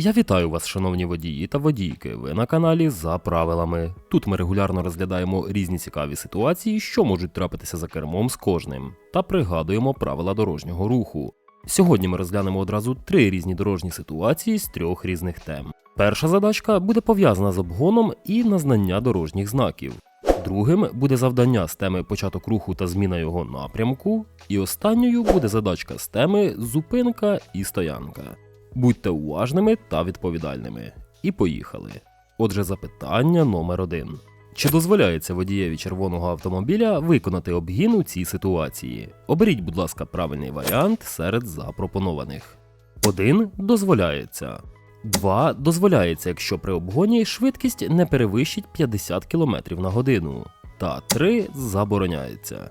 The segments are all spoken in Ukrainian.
Я вітаю вас, шановні водії та водійки. Ви на каналі за правилами. Тут ми регулярно розглядаємо різні цікаві ситуації, що можуть трапитися за кермом з кожним, та пригадуємо правила дорожнього руху. Сьогодні ми розглянемо одразу три різні дорожні ситуації з трьох різних тем. Перша задачка буде пов'язана з обгоном і на знання дорожніх знаків. Другим буде завдання з теми початок руху та зміна його напрямку. І останньою буде задачка з теми зупинка і стоянка. Будьте уважними та відповідальними. І поїхали. Отже, запитання номер один. Чи дозволяється водієві червоного автомобіля виконати обгін у цій ситуації? Оберіть, будь ласка, правильний варіант серед запропонованих. 1. Дозволяється. 2. Дозволяється, якщо при обгоні швидкість не перевищить 50 км на годину. Та 3. Забороняється.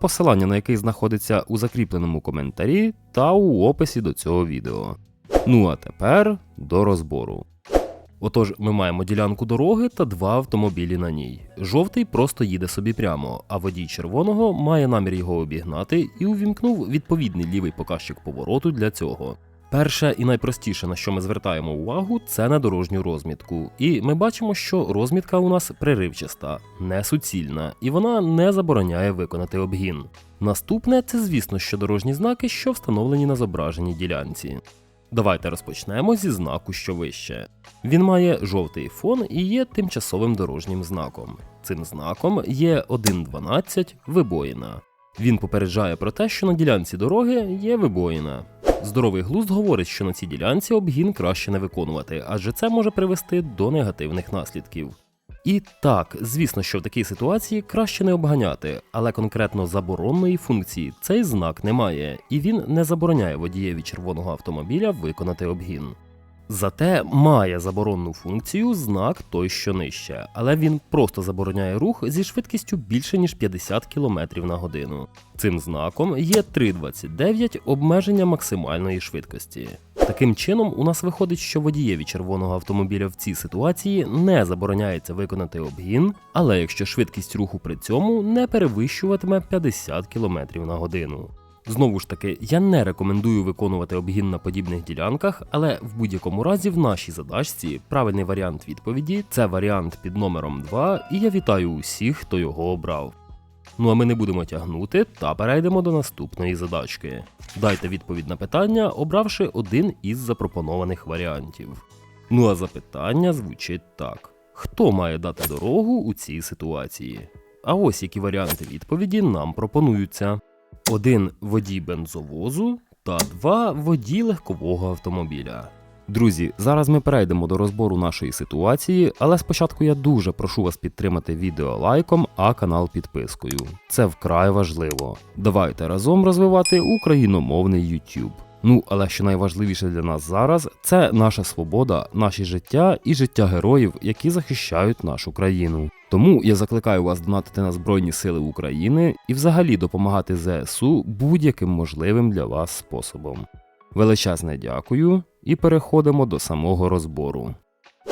посилання на який знаходиться у закріпленому коментарі та у описі до цього відео. Ну а тепер до розбору. Отож, ми маємо ділянку дороги та два автомобілі на ній. Жовтий просто їде собі прямо, а водій червоного має намір його обігнати і увімкнув відповідний лівий показчик повороту для цього. Перше і найпростіше, на що ми звертаємо увагу, це на дорожню розмітку. І ми бачимо, що розмітка у нас приривчаста, не суцільна, і вона не забороняє виконати обгін. Наступне це, звісно, що дорожні знаки, що встановлені на зображеній ділянці. Давайте розпочнемо зі знаку, що вище. Він має жовтий фон і є тимчасовим дорожнім знаком. Цим знаком є 1.12 вибоїна. Він попереджає про те, що на ділянці дороги є вибоїна. Здоровий глузд говорить, що на цій ділянці обгін краще не виконувати, адже це може привести до негативних наслідків. І так, звісно, що в такій ситуації краще не обганяти, але конкретно заборонної функції цей знак не має, і він не забороняє водієві червоного автомобіля виконати обгін. Зате має заборонну функцію знак той, що нижче, але він просто забороняє рух зі швидкістю більше ніж 50 км на годину. Цим знаком є 3.29 обмеження максимальної швидкості. Таким чином, у нас виходить, що водієві червоного автомобіля в цій ситуації не забороняється виконати обгін, але якщо швидкість руху при цьому не перевищуватиме 50 км на годину. Знову ж таки, я не рекомендую виконувати обгін на подібних ділянках, але в будь-якому разі в нашій задачці правильний варіант відповіді це варіант під номером 2, і я вітаю усіх, хто його обрав. Ну а ми не будемо тягнути та перейдемо до наступної задачки. Дайте відповідь на питання, обравши один із запропонованих варіантів. Ну а запитання звучить так: хто має дати дорогу у цій ситуації? А ось які варіанти відповіді нам пропонуються: 1 водій бензовозу та 2 водій легкового автомобіля. Друзі, зараз ми перейдемо до розбору нашої ситуації, але спочатку я дуже прошу вас підтримати відео лайком, а канал підпискою. Це вкрай важливо. Давайте разом розвивати україномовний YouTube. Ну, але що найважливіше для нас зараз, це наша свобода, наші життя і життя героїв, які захищають нашу країну. Тому я закликаю вас донатити на Збройні Сили України і взагалі допомагати ЗСУ будь-яким можливим для вас способом. Величезне дякую і переходимо до самого розбору.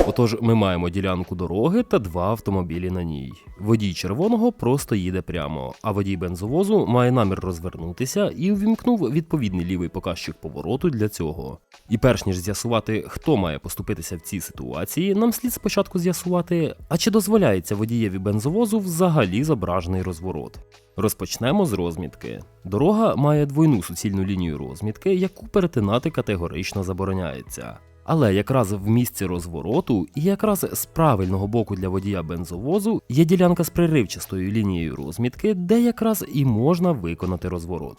Отож, ми маємо ділянку дороги та два автомобілі на ній. Водій червоного просто їде прямо, а водій бензовозу має намір розвернутися і увімкнув відповідний лівий показчик повороту для цього. І перш ніж з'ясувати, хто має поступитися в цій ситуації, нам слід спочатку з'ясувати, а чи дозволяється водієві бензовозу взагалі зображений розворот. Розпочнемо з розмітки. Дорога має двойну суцільну лінію розмітки, яку перетинати категорично забороняється. Але якраз в місці розвороту і якраз з правильного боку для водія бензовозу є ділянка з приривчастою лінією розмітки, де якраз і можна виконати розворот.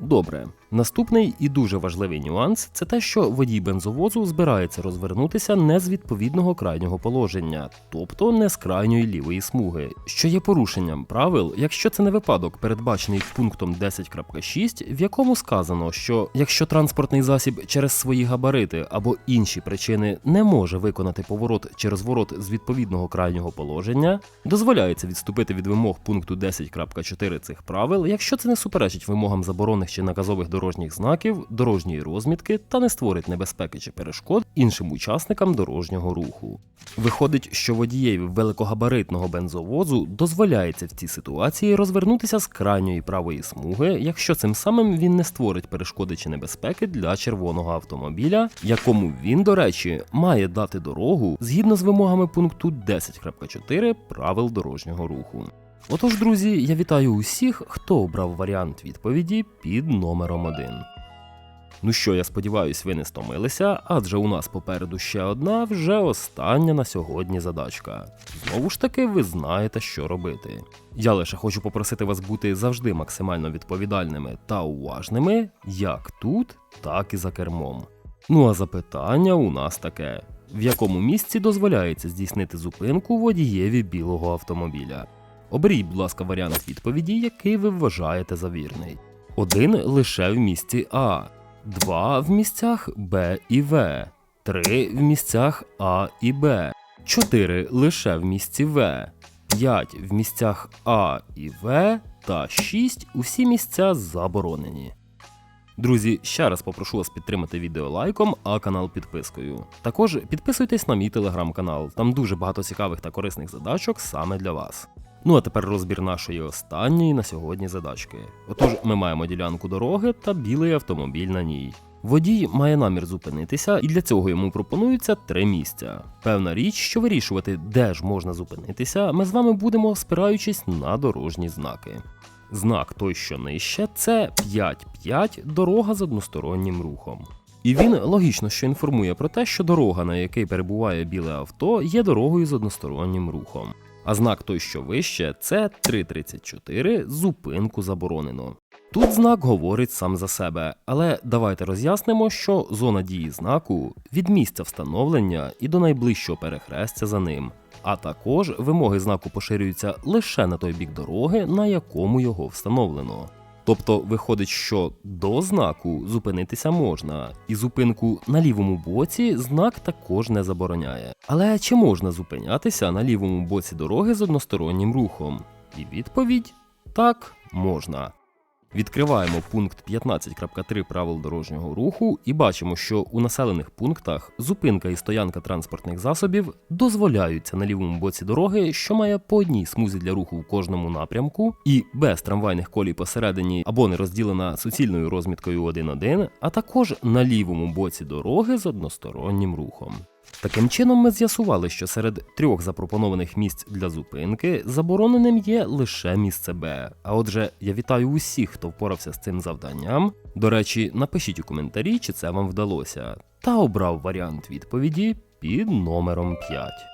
Добре, Наступний і дуже важливий нюанс це те, що водій бензовозу збирається розвернутися не з відповідного крайнього положення, тобто не з крайньої лівої смуги, що є порушенням правил, якщо це не випадок, передбачений пунктом 10.6, в якому сказано, що якщо транспортний засіб через свої габарити або інші причини не може виконати поворот чи розворот з відповідного крайнього положення, дозволяється відступити від вимог пункту 10.4 цих правил, якщо це не суперечить вимогам заборонних чи наказових дорожніх знаків, дорожньої розмітки та не створить небезпеки чи перешкод іншим учасникам дорожнього руху. Виходить, що водієві великогабаритного бензовозу дозволяється в цій ситуації розвернутися з крайньої правої смуги, якщо цим самим він не створить перешкоди чи небезпеки для червоного автомобіля, якому він, до речі, має дати дорогу згідно з вимогами пункту 10.4 правил дорожнього руху. Отож, друзі, я вітаю усіх, хто обрав варіант відповіді під номером 1. Ну що, я сподіваюсь, ви не стомилися, адже у нас попереду ще одна, вже остання на сьогодні задачка. Знову ж таки, ви знаєте, що робити. Я лише хочу попросити вас бути завжди максимально відповідальними та уважними, як тут, так і за кермом. Ну а запитання у нас таке: в якому місці дозволяється здійснити зупинку водієві білого автомобіля? Оберіть, будь ласка, варіант відповіді, який ви вважаєте за вірний. Один лише в місці А, два в місцях Б і В, три в місцях А і Б, чотири лише в місці В, п'ять в місцях А і В та шість усі місця заборонені. Друзі, ще раз попрошу вас підтримати відео лайком, а канал підпискою. Також підписуйтесь на мій телеграм-канал, там дуже багато цікавих та корисних задачок саме для вас. Ну а тепер розбір нашої останньої на сьогодні задачки. Отож, ми маємо ділянку дороги та білий автомобіль на ній. Водій має намір зупинитися, і для цього йому пропонуються три місця. Певна річ, що вирішувати, де ж можна зупинитися, ми з вами будемо спираючись на дорожні знаки. Знак той, що нижче, це 5-5 дорога з одностороннім рухом. І він логічно що інформує про те, що дорога, на якій перебуває біле авто, є дорогою з одностороннім рухом. А знак той, що вище, це 3.34 зупинку заборонено. Тут знак говорить сам за себе, але давайте роз'яснимо, що зона дії знаку від місця встановлення і до найближчого перехрестя за ним. А також вимоги знаку поширюються лише на той бік дороги, на якому його встановлено. Тобто виходить, що до знаку зупинитися можна, і зупинку на лівому боці знак також не забороняє. Але чи можна зупинятися на лівому боці дороги з одностороннім рухом? І відповідь так можна. Відкриваємо пункт 15.3 правил дорожнього руху і бачимо, що у населених пунктах зупинка і стоянка транспортних засобів дозволяються на лівому боці дороги, що має по одній смузі для руху в кожному напрямку, і без трамвайних колій посередині або не розділена суцільною розміткою 1.1, а також на лівому боці дороги з одностороннім рухом. Таким чином, ми з'ясували, що серед трьох запропонованих місць для зупинки забороненим є лише місце Б. А отже, я вітаю усіх, хто впорався з цим завданням. До речі, напишіть у коментарі, чи це вам вдалося, та обрав варіант відповіді під номером 5.